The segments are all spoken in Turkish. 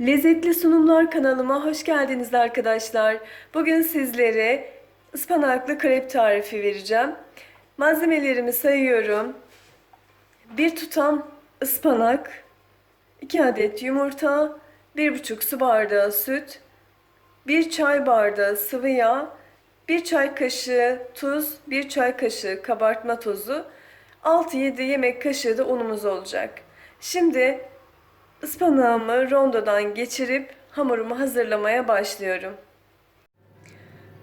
Lezzetli Sunumlar kanalıma hoş geldiniz arkadaşlar. Bugün sizlere ıspanaklı krep tarifi vereceğim. Malzemelerimi sayıyorum. Bir tutam ıspanak, 2 adet yumurta, 1,5 su bardağı süt, 1 çay bardağı sıvı yağ, 1 çay kaşığı tuz, 1 çay kaşığı kabartma tozu, 6-7 yemek kaşığı da unumuz olacak. Şimdi Ispanağımı rondodan geçirip hamurumu hazırlamaya başlıyorum.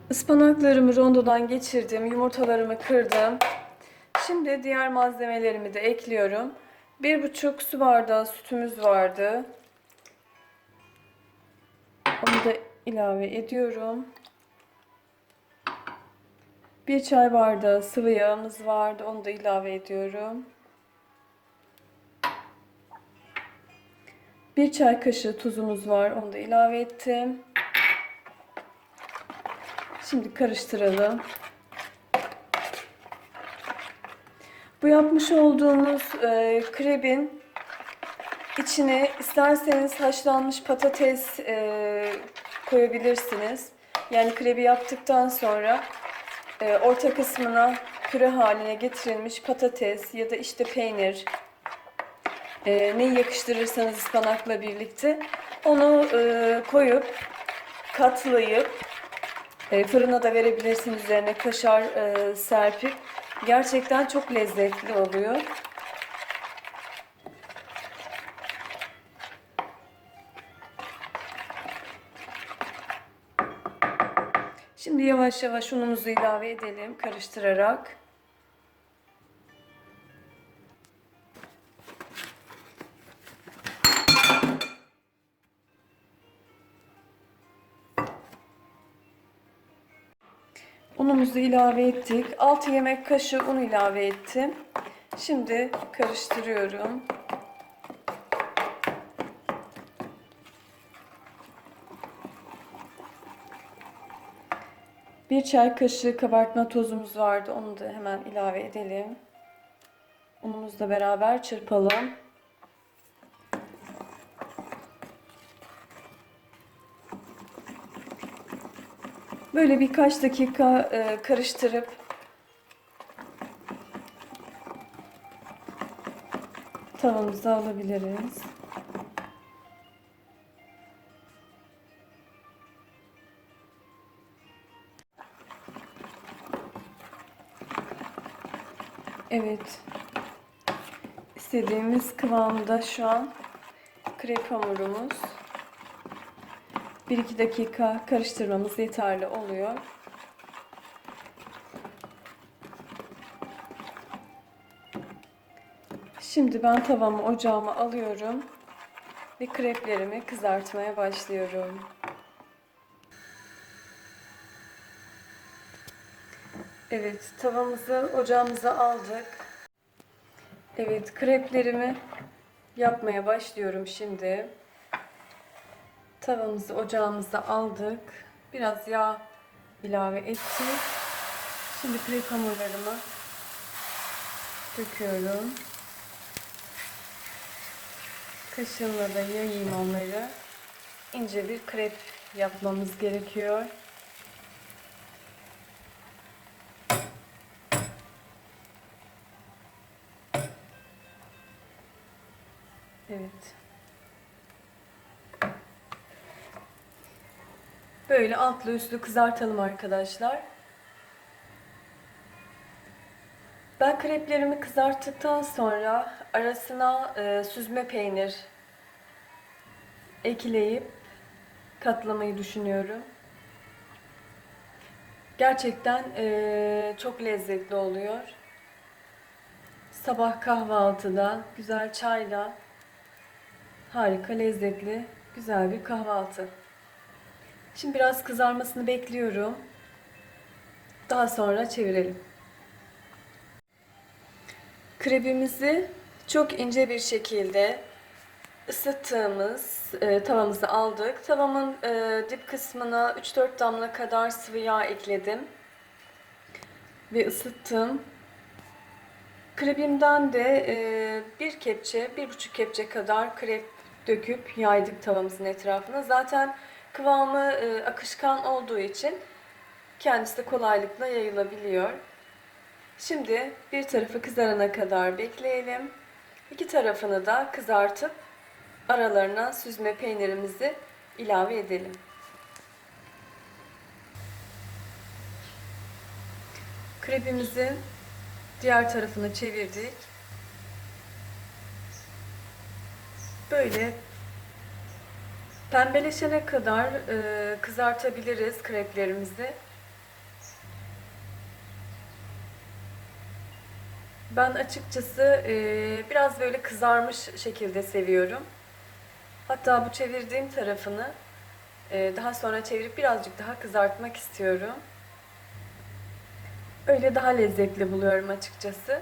Ispanaklarımı rondodan geçirdim, yumurtalarımı kırdım. Şimdi diğer malzemelerimi de ekliyorum. 1,5 su bardağı sütümüz vardı. Onu da ilave ediyorum. 1 çay bardağı sıvı yağımız vardı. Onu da ilave ediyorum. Bir çay kaşığı tuzumuz var. Onu da ilave ettim. Şimdi karıştıralım. Bu yapmış olduğumuz e, krebin içine isterseniz haşlanmış patates e, koyabilirsiniz. Yani krebi yaptıktan sonra e, orta kısmına püre haline getirilmiş patates ya da işte peynir e, neyi yakıştırırsanız ıspanakla birlikte onu e, koyup katlayıp e, fırına da verebilirsiniz üzerine kaşar e, serpip gerçekten çok lezzetli oluyor. Şimdi yavaş yavaş unumuzu ilave edelim karıştırarak. Unumuzu ilave ettik. 6 yemek kaşığı un ilave ettim. Şimdi karıştırıyorum. Bir çay kaşığı kabartma tozumuz vardı. Onu da hemen ilave edelim. Unumuzla beraber çırpalım. Böyle birkaç dakika e, karıştırıp tavamıza alabiliriz. Evet. İstediğimiz kıvamda şu an krep hamurumuz. 1-2 dakika karıştırmamız yeterli oluyor. Şimdi ben tavamı ocağıma alıyorum ve kreplerimi kızartmaya başlıyorum. Evet, tavamızı ocağımıza aldık. Evet, kreplerimi yapmaya başlıyorum şimdi. Tavamızı ocağımıza aldık. Biraz yağ ilave ettik. Şimdi krep hamurlarımı döküyorum. Kaşığımla da yayayım onları. İnce bir krep yapmamız gerekiyor. Evet. Böyle altlı üstlü kızartalım arkadaşlar. Ben kreplerimi kızarttıktan sonra arasına e, süzme peynir ekleyip katlamayı düşünüyorum. Gerçekten e, çok lezzetli oluyor. Sabah kahvaltıda güzel çayla harika lezzetli güzel bir kahvaltı. Şimdi biraz kızarmasını bekliyorum. Daha sonra çevirelim. Krebimizi çok ince bir şekilde ısıttığımız e, tavamızı aldık. Tavamın e, dip kısmına 3-4 damla kadar sıvı yağ ekledim. Ve ısıttım. Krebimden de e, bir kepçe, bir buçuk kepçe kadar krep döküp yaydık tavamızın etrafına. Zaten kıvamı e, akışkan olduğu için kendisi de kolaylıkla yayılabiliyor. Şimdi bir tarafı kızarana kadar bekleyelim. İki tarafını da kızartıp aralarına süzme peynirimizi ilave edelim. Krepimizin diğer tarafını çevirdik. Böyle pembeleşene kadar e, kızartabiliriz kreplerimizi. Ben açıkçası e, biraz böyle kızarmış şekilde seviyorum. Hatta bu çevirdiğim tarafını e, daha sonra çevirip birazcık daha kızartmak istiyorum. Öyle daha lezzetli buluyorum açıkçası.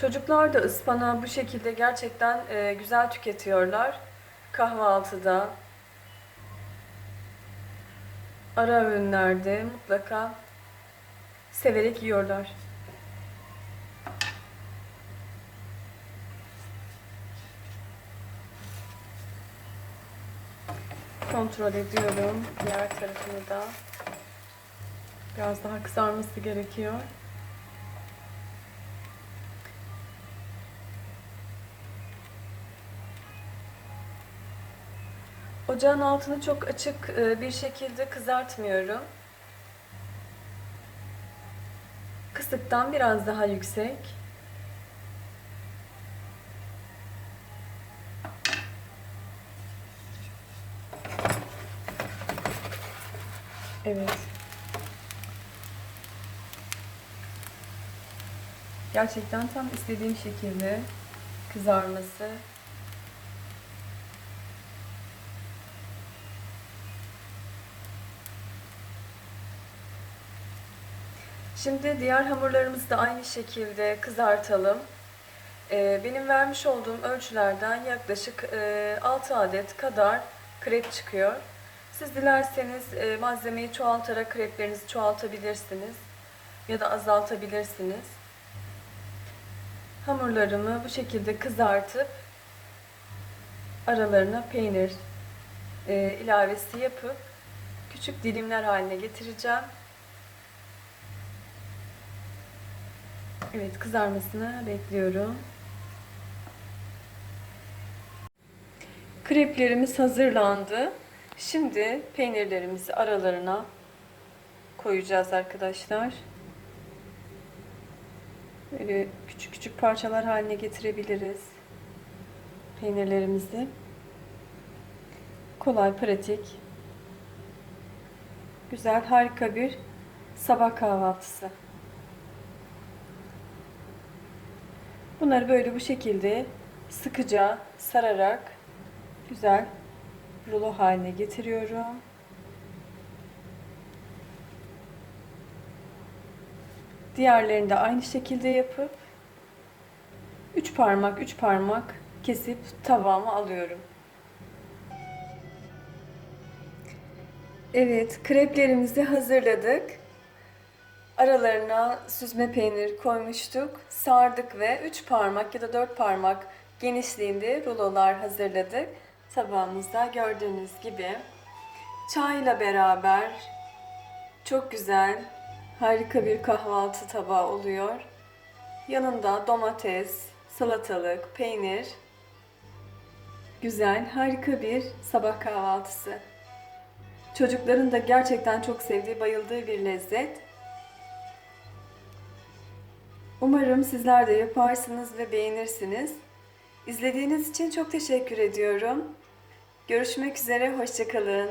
Çocuklar da ıspanağı bu şekilde gerçekten e, güzel tüketiyorlar. Kahvaltıda, ara öğünlerde mutlaka severek yiyorlar. Kontrol ediyorum diğer tarafını da. Biraz daha kızarması gerekiyor. Ocağın altını çok açık e, bir şekilde kızartmıyorum. Kısıktan biraz daha yüksek. Evet. Gerçekten tam istediğim şekilde kızarması. Şimdi diğer hamurlarımızı da aynı şekilde kızartalım. Ee, benim vermiş olduğum ölçülerden yaklaşık e, 6 adet kadar krep çıkıyor. Siz dilerseniz e, malzemeyi çoğaltarak kreplerinizi çoğaltabilirsiniz ya da azaltabilirsiniz. Hamurlarımı bu şekilde kızartıp aralarına peynir e, ilavesi yapıp küçük dilimler haline getireceğim. Evet kızarmasını bekliyorum. Kreplerimiz hazırlandı. Şimdi peynirlerimizi aralarına koyacağız arkadaşlar. Böyle küçük küçük parçalar haline getirebiliriz peynirlerimizi. Kolay, pratik. Güzel, harika bir sabah kahvaltısı. Bunları böyle bu şekilde sıkıca sararak güzel rulo haline getiriyorum. Diğerlerini de aynı şekilde yapıp 3 parmak 3 parmak kesip tavama alıyorum. Evet, kreplerimizi hazırladık. Aralarına süzme peynir koymuştuk. Sardık ve 3 parmak ya da 4 parmak genişliğinde rulolar hazırladık. Tabağımızda gördüğünüz gibi. Çayla beraber çok güzel, harika bir kahvaltı tabağı oluyor. Yanında domates, salatalık, peynir. Güzel, harika bir sabah kahvaltısı. Çocukların da gerçekten çok sevdiği, bayıldığı bir lezzet. Umarım sizler de yaparsınız ve beğenirsiniz. İzlediğiniz için çok teşekkür ediyorum. Görüşmek üzere, hoşçakalın.